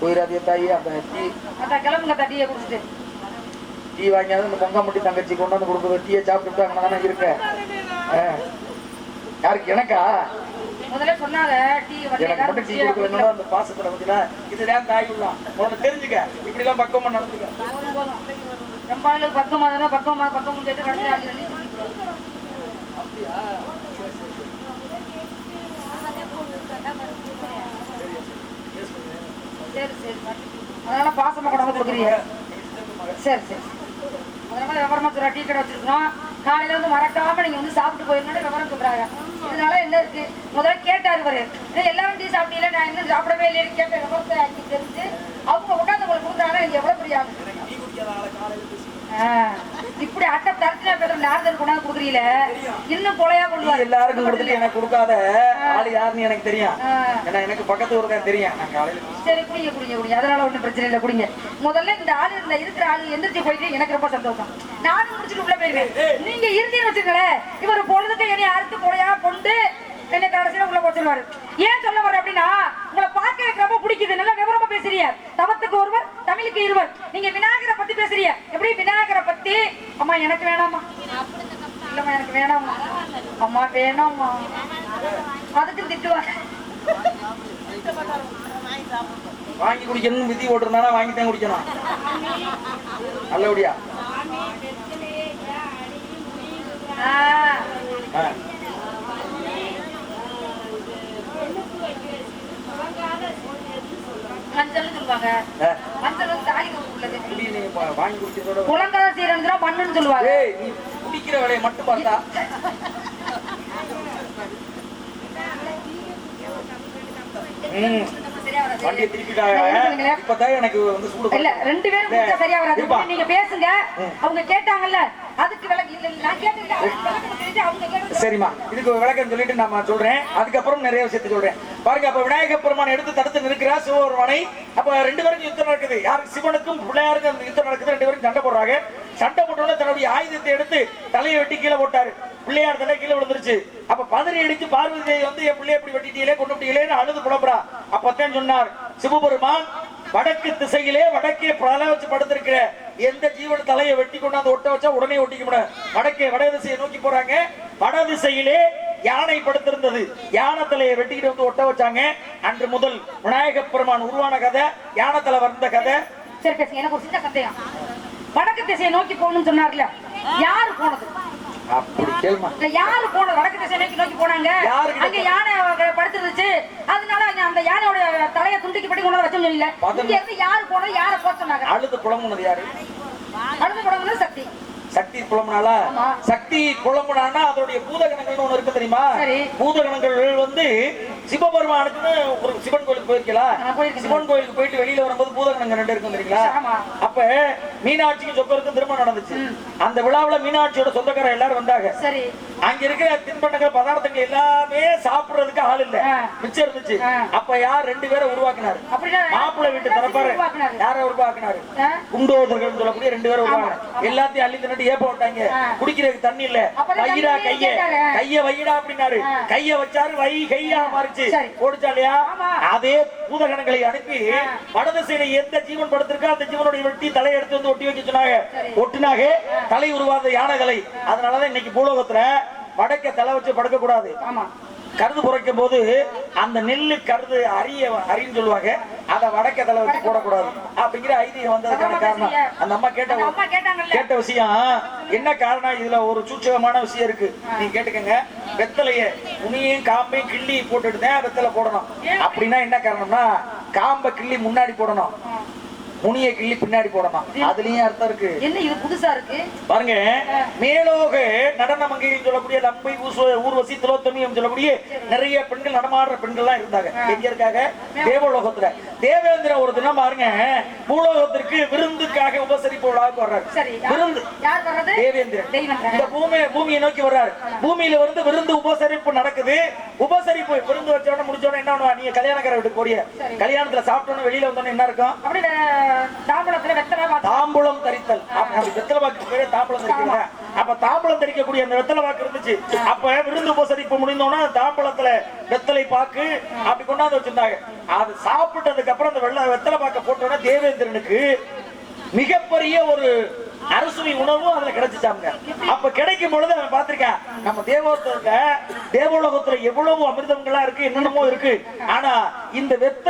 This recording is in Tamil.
போயிடாதே தாயி அந்த டீ கிளம்புங்க குடிச்சிட்டு டீ வாங்கியாவது இந்த பொங்கமுட்டி தங்கச்சி கொண்டு வந்து கொடுக்குறது டீயை சாப்பிட்டுட்டு அங்கே தானே இருக்க. யாருக்கு எனக்கா முதல்ல சொன்னாங்க டீ எனக்கு மட்டும் டீ அந்த பாசத்துல பார்த்தீங்கன்னா இதுதான் தாய் உள்ளாம் உனக்கு தெரிஞ்சுக்க இப்படிலாம் பக்கமா நடந்துக்க நாளுக்கு பக்கமா தானே பக்கமா பக்கம் கேட்டு கடைசி அள்ளி சரி சரி அதனால பாசமா கூட கொடுக்குறீங்க. சரி சரி. அதனால விவரமா சொல்ற டீ கடை வச்சிருக்கோம் காலையில வந்து மறக்காம நீங்க வந்து சாப்பிட்டு போயிருந்தோட விவரம் சொல்றாங்க. இதனால என்ன இருக்கு? முதல்ல கேட்டாரு வரு எல்லாரும் டீ சாப்பிட்டீங்களா? நான் இன்னும் சாப்பிடவே இல்லைன்னு கேட்ட விவரத்தை அங்கே தெரிஞ்சு அவங்க உட்காந்து உங்களுக்கு கொடுத்தாங்க எனக்கு எவ்வளவு புரியாது. இப்படி அட்டை தரத்துல பேர் நார்தல் கொண்டாந்து கொடுக்குறீங்களே? இன்னும் கொலையா டீ கொள்வாரு எல்லாருக்கும் கொடுத்துட்டு எனக்கு கொடுக்காத. ஆள் யாருன்னு எனக்கு தெரியும். ஏன்னா எனக்கு பக்கத்து ஊர் தான் தெரியும். நான் காலையில சரி குடிங்க குடிங்க குடிங்க. அதனால ஒண்ணும் பிரச்சனை இல்லை குடிங்க. முதல்ல இந்த ஆளு இந்த இருக்கிற ஆளு எந்திரிச்சு போயிட்டு எனக்கு ரொம்ப சந்தோஷம். நானும் முடிச்சுட்டு உள்ள போயிருவேன் நீங்க இருந்தீங்கன்னு வச்சுக்கங்களேன் இவர் பொழுதுக்கு என்னை அறுத்து கொலையா கொண்டு என்னை கடைசியில உள்ள போச்சுருவாரு. ஏன் சொல்ல வர அப்படின்னா உங்களை பார்க்க ரொம்ப பிடிக்குது. நல்லா விவரமா பேசுறீங்க. தவத்துக்கு ஒருவர் தமிழுக்கு இருவர். நீங்க விநாயகரை பத்தி பேசுறீங்க. எப்படி விநாயகரை பத்தி? அம்மா எனக்கு வேணாமா இல்லம்மா எனக்கு வேணாமா அம்மா வேணாமா அதுக்கு திட்டுவாங்க வாங்கி. குடிக்கணும்னு விதி ஓட்டுறதுனால வாங்கி தான் குடிக்கணும். நல்லபடியா. மஞ்சள்னு சொல்லுவாங்க. மஞ்சள் தாலி உள்ளது. வாங்கி குடிக்கிறதோட குளங்காத சீரன் மண்ணுன்னு சொல்லுவாங்க. குடிக்கிற வேலையை மட்டும் பார்த்தா. வண்டியை திருப்பிட்டாங்க? இப்பதான் எனக்கு வந்து சூடு இல்ல ரெண்டு பேரும் குடிச்சா சரியா வராது இருப்பா. நீங்க பேசுங்க. அவங்க கேட்டாங்கல்ல அதுக்கு சரிம்மா. இதுக்கு விளக்கம் சொல்லிட்டு நான் சொல்றேன். அதுக்கப்புறம் நிறைய விஷயத்தை சொல்றேன். பாருங்க அப்ப விநாயகப் பெருமான் எடுத்து தடுத்து நிற்கிறார் சிவபெருமானை அப்ப ரெண்டு பேருக்கும் யுத்தம் நடக்குது. யாருக்கு சிவனுக்கும் பிள்ளையாருக்கும் யுத்தம் நடக்குது. ரெண்டு பேரும் சண்டை போடுறாங்க. சண்டை போட்டோட தன்னுடைய ஆயுதத்தை எடுத்து தலையை வெட்டி கீழே போட்டாரு. பிள்ளையார் தலை கீழே விழுந்துருச்சு. அப்ப பதறி அடிச்சு பார்வதி தேவி வந்து என் பிள்ளைய எப்படி வெட்டிட்டீங்களே கொண்டு விட்டீங்களேன்னு அழுது புலம்புறா. அப்பத்தான் சொன்னார் சிவபெருமான் வடக்கு திசையிலே வடக்கே பல வச்சு படுத்திருக்கிற எந்த ஜீவன் தலையை வெட்டி கொண்டாந்து ஒட்ட வச்சா உடனே ஒட்டிக்க முடியும் வடக்கே வட திசையை நோக்கி போறாங்க. வட திசையிலே யானை படுத்திருந்தது. யானை தலையை வெட்டிக்கிட்டு வந்து ஒட்ட வச்சாங்க. அன்று முதல் விநாயகப் பெருமான் உருவான கதை யானை தலை வந்த கதை. சரி எனக்கு ஒரு சின்ன சந்தேகம். வடக்கு திசையை நோக்கி போகணும்னு சொன்னார்ல. யாரு போனது? யாரு போனது? வடக்கு திசை நோக்கி நோக்கி போனாங்க. அங்க யானை அங்க படுத்துருந்துச்சு. அதனால அந்த யானையோட தலையை துண்டிக்கு படி கொண்டு வச்சோம் பதம். இங்க இருந்து யாரு போனது? யாரை போக சொன்னாங்க? அழுது புலம்புனது யாரு? அடுத்து போனது சக்தி. சக்தி புலம்புனாலா ஆமா. சக்தி புலம்புனான்னா அதோடைய பூதகணங்கள்னு ஒண்ணு இருக்கு தெரியுமா. பூதகணங்கள் வந்து சிவபெருமானுக்குன்னு ஒரு சிவன் கோயிலுக்கு போயிருக்கலாம். சிவன் கோயிலுக்கு போயிட்டு வெளியில வரும்போது பூதகணங்கள் ரெண்டு இருக்கும் தெரியுங்களா. அப்ப மீனாட்சிக்கும் சொக்கருக்கும் திருமணம் நடந்துச்சு அந்த விழாவுல மீனாட்சியோட சொந்தக்காரர் எல்லாரும் வந்தாங்க சரி அங்க இருக்கிற தின்பண்டங்கள் பதார்த்தங்கள் எல்லாமே சாப்பிடுறதுக்கு ஆள் இல்ல. மிச்சம் இருந்துச்சு. அப்ப யார் ரெண்டு பேரை உருவாக்குனாரு மாப்பிள்ளை வீட்டு தரப்பாரு உருவாக்குனாரு. யாரை உருவாக்குனாரு? குண்டோதர்கள் சொல்லக்கூடிய ரெண்டு பேரும் ஆமா. எல்லாத்தையும் அள்ளி தின்னுட்டு ஏப்ப விட்டாங்க. குடிக்கிறதுக்கு தண்ணி இல்ல தண்ணி கைய. கைய வைடா அப்படின்னாரு. கைய வச்சாரு வை கையா மாறிச்சு சரி. ஓடிச்சா இல்லையா. அதே பூதகணங்களை அனுப்பி ஆ. வடதிசையில எந்த ஜீவன் படுத்திருக்கோ அந்த ஜீவனுடைய வெட்டி தலையை எடுத்து வந்து ஒட்டி வைக்க சொன்னாங்க. ஒட்டினாக தலை உருவாத யானை தலை அதனாலதான் இன்னைக்கு பூலோகத்துல வடக்க தலை வச்சு படுக்க கூடாது ஆமா கருது புரைக்கும் போது அந்த நெல்லு கருது அரிய அரின்னு சொல்லுவாங்க. அதை வடக்க தலை வச்சு போடக்கூடாது. அப்படிங்கிற ஐதீகம் வந்ததுக்கான காரணம். அந்த அம்மா கேட்ட கேட்ட விஷயம் என்ன காரணம்? இதுல ஒரு சூட்சகமான விஷயம் இருக்கு. நீங்க கேட்டுக்கங்க. வெத்தலைய துணியையும் காம்பையும் கிள்ளி போட்டுட்டு தான் வெத்தலை போடணும். அப்படின்னா என்ன காரணம்னா காம்பை கிள்ளி முன்னாடி போடணும். முனியை கிள்ளி பின்னாடி போடணும். அதுலயும் அர்த்தம் இருக்கு. என்ன இது புதுசா இருக்கு? பாருங்க மேலோக நடன மங்கைன்னு சொல்லக்கூடிய லம்பை ஊர்வசி திலோத்தமி சொல்லக்கூடிய நிறைய பெண்கள் நடமாடுற பெண்கள்லாம் இருந்தாங்க. எங்க இருக்காங்க? தேவலோகத்துல. தேவேந்திரன் ஒரு தினம் பாருங்க பூலோகத்திற்கு விருந்துக்காக உபசரிப்பு விழாவுக்கு வர்றாரு விருந்து. தேவேந்திரன். இந்த பூமி பூமியை நோக்கி வர்றாரு. பூமியில வந்து விருந்து உபசரிப்பு நடக்குது. உபசரிப்பு விருந்து வச்ச உடனே முடிச்ச உடனே என்ன பண்ணுவா நீங்க கல்யாணக்கார வீட்டுக்கு போறிய கல்யாணத்துல சாப்பிட்டோன்னு வெளியில வந்தோடனே என்ன இருக்கும்? தாம்பூலம் தரித்தல். வெத்தலை பாக்கு பேரே தாம்பூலம் தரிக்கிறீங்க அப்ப தாம்பலம் தெரிக்கக்கூடிய அந்த வெத்தலை பாக்கு இருந்துச்சு. அப்ப விருந்து உபசரிப்பு முடிந்தோன்னா தாம்பலத்துல வெத்தலை பாக்கு அப்படி கொண்டாந்து வச்சிருந்தாங்க. அது சாப்பிட்டதுக்கு அப்புறம் அந்த வெள்ள வெத்தலை பாக்க போட்டோன்னா தேவேந்திரனுக்கு மிகப்பெரிய ஒரு அரசுமை உணவும் அதுல கிடைச்சிச்சாங்க. அப்ப கிடைக்கும் பொழுது அவன் பார்த்திருக்கான் நம்ம தேவோலகத்துல தேவோலகத்துல எவ்வளவு அமிர்தங்கள்லாம் இருக்கு என்னென்னமோ இருக்கு. ஆனா இந்த வெத்தலை